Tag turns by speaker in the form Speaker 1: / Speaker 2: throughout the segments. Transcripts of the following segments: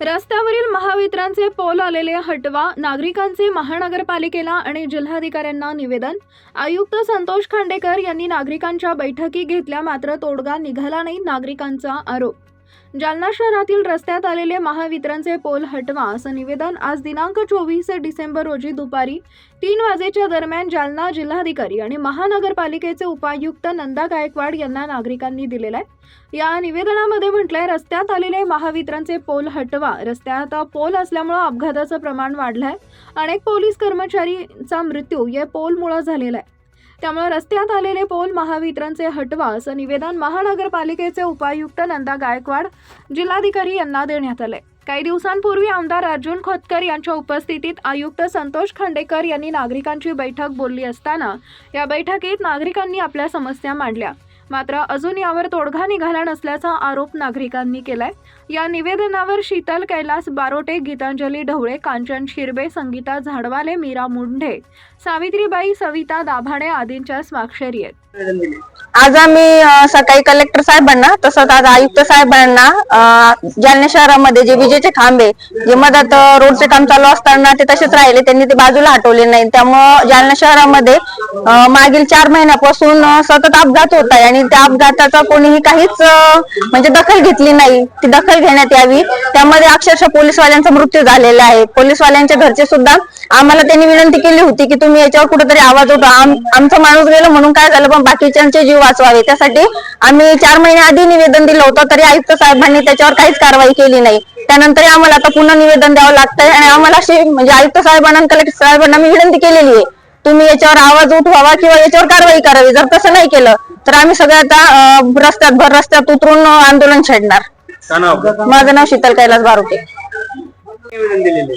Speaker 1: रस्त्यावरील महावितरणचे पोल आलेले हटवा नागरिकांचे महानगरपालिकेला आणि जिल्हाधिकाऱ्यांना निवेदन. आयुक्त संतोष खांडेकर यांनी नागरिकांच्या बैठकी घेतल्या मात्र तोडगा निघाला नाही नागरिकांचा आरोप जालना शहरातील रस्त्यात आलेले महावितरणचे पोल हटवा असं निवेदन आज दिनांक चोवीस डिसेंबर रोजी दुपारी तीन वाजेच्या दरम्यान जालना जिल्हाधिकारी आणि महानगरपालिकेचे उपायुक्त नंदा गायकवाड यांना नागरिकांनी दिलेला आहे. या निवेदनामध्ये म्हटलंय रस्त्यात आलेले महावितरणचे पोल हटवा. रस्त्यात पोल असल्यामुळं अपघाताचं प्रमाण वाढलंय. अनेक पोलीस कर्मचारीचा मृत्यू. या पोलमुळं झालेला आहे. त्यामुळे रस्त्यात आलेले पोल महावितरणचे हटवा असं निवेदन महानगरपालिकेचे उपायुक्त नंदा गायकवाड जिल्हाधिकारी यांना देण्यात आले. काही दिवसांपूर्वी आमदार अर्जुन खोतकर यांच्या उपस्थितीत आयुक्त संतोष खंडेकर यांनी नागरिकांची बैठक बोलली असताना या बैठकीत नागरिकांनी आपल्या समस्या मांडल्या. मात्र अजून यावर तोडगा निघाला नसल्याचा आरोप नागरिकांनी केलाय. या निवेदनावर शीतल कैलास बारोटे गीतांजली ढवळे कांचन शिरबे संगीता झाडवाले मीरा मुंढे सावित्रीबाई सविता दाभाडे आदींच्या स्वाक्षरी आहेत.
Speaker 2: आज आम्ही अ, सकाळी कलेक्टर साहेबांना तसंच आज आयुक्त साहेबांना अ, जालना शहरामध्ये जे विजेचे खांबे जे मधात अ, रोडचे काम चालू असताना ते तसेच राहिले त्यांनी ते बाजूला हटवले नाही. त्यामुळं जालना शहरामध्ये अ, मागील चार महिन्यापासून अ, सतत अपघात होत आहे आणि त्या अपघाताचा कोणीही काहीच अ, म्हणजे दखल घेतली नाही. ती दखल घेण्यात यावी. त्यामध्ये अक्षरशः पोलीसवाल्यांचा मृत्यू झालेला आहे. पोलीसवाल्यांच्या घरचे सुद्धा आम्हाला त्यांनी विनंती केली होती की तुम्ही याच्यावर कुठेतरी आवाज उठवा. आम- आमचा माणूस गेला म्हणून काय झालं पण बाकीच्यांचे जीव वाचवावे. त्यासाठी आम्ही चार महिने आधी निवेदन दिलं होतं तरी आयुक्त साहेबांनी त्याच्यावर काहीच कारवाई केली नाही. त्यानंतर आम्हाला आता पुन्हा निवेदन द्यावं लागतंय आणि आम्हाला अशी म्हणजे आयुक्त साहेबांना कलेक्टर साहेबांना मी विनंती केलेली आहे तुम्ही याच्यावर आवाज उठवावा किंवा याच्यावर कारवाई करावी. जर तसं नाही केलं तर आम्ही सगळं आता रस्त्यात भर रस्त्यात उतरून आंदोलन छेडणार? माझं नाव शीतल कैलास बारोटे.
Speaker 3: निवेदन दिलेले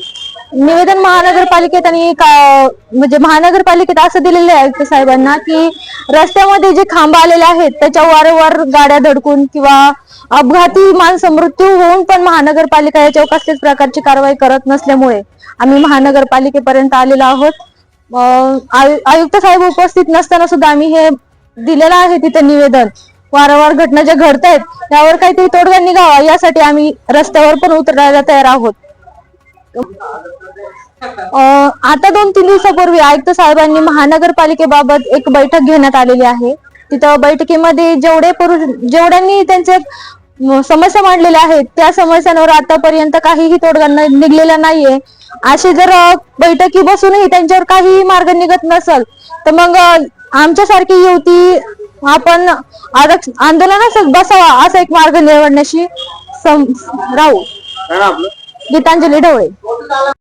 Speaker 2: निवेदन महानगरपालिकेत आणि म्हणजे महानगरपालिकेत असं दिलेलं आहे आयुक्त साहेबांना की रस्त्यामध्ये जे खांब आलेले आहेत त्याच्या वारंवार गाड्या धडकून किंवा अपघाती माणसं मृत्यू होऊन पण महानगरपालिका याच्यावर कसल्याच प्रकारची कारवाई करत नसल्यामुळे आम्ही महानगरपालिकेपर्यंत आलेलो आहोत. आयुक्त साहेब उपस्थित नसताना सुद्धा आम्ही हे दिलेलं आहे तिथे निवेदन. वारंवार घटना ज्या घडत आहेत त्यावर काहीतरी तोडगा निघावा यासाठी आम्ही रस्त्यावर पण उतरायला तयार आहोत. आता दोन तीन दिवसापूर्वी आयुक्त साहेबांनी महानगरपालिकेबाबत एक बैठक घेण्यात आलेली आहे. तिथं बैठकीमध्ये जेवढे पुरुष जेवढ्यांनी त्यांचे समस्या मांडलेल्या आहेत त्या समस्यांवर आतापर्यंत काहीही तोडगा निघलेला नाहीये. अशी जर बैठकी बसूनही त्यांच्यावर काहीही मार्ग निघत नसल तर मग आमच्यासारखी युवती आपण आरक्षण आंदोलनास बसावा असा एक मार्ग निवडण्याशी सम- राहू.
Speaker 3: आपलं
Speaker 2: गीतांजली ढवळे.